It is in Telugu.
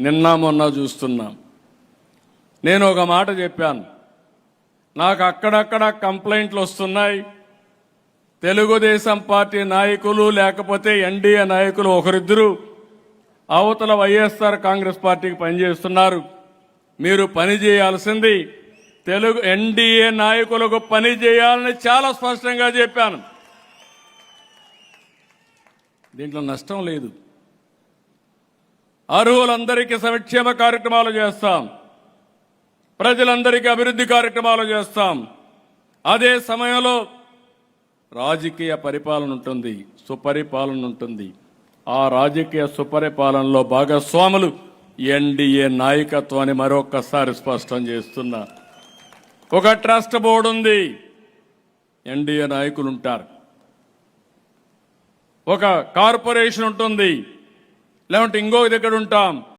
నిన్న మొన్న చూస్తున్నాం. నేను ఒక మాట చెప్పాను. నాకు అక్కడక్కడ కంప్లైంట్లు వస్తున్నాయి. తెలుగుదేశం పార్టీ నాయకులు లేకపోతే ఎన్డీఏ నాయకులు ఒకరిద్దరు అవతల వైఎస్ఆర్ కాంగ్రెస్ పార్టీకి పనిచేస్తున్నారు. మీరు పని చేయాల్సింది తెలుగు ఎన్డీఏ నాయకులకు పని చేయాలని చాలా స్పష్టంగా చెప్పాను. దీంట్లో నష్టం లేదు. అర్హులందరికీ సంక్షేమ కార్యక్రమాలు చేస్తాం. ప్రజలందరికీ అభివృద్ధి కార్యక్రమాలు చేస్తాం. అదే సమయంలో రాజకీయ పరిపాలన ఉంటుంది సుపరిపాలన ఉంటుంది. ఆ రాజకీయ సుపరిపాలనలో భాగస్వాములు ఎన్డీఏ నాయకత్వాన్ని మరొకసారి స్పష్టం చేస్తున్నా. ఒక ట్రస్ట్ బోర్డు ఉంది. ఎన్డీఏ నాయకులు ఉంటారు. ఒక కార్పొరేషన్ ఉంటుంది. లేకుంటే ఇంకో దగ్గర ఉంటాం?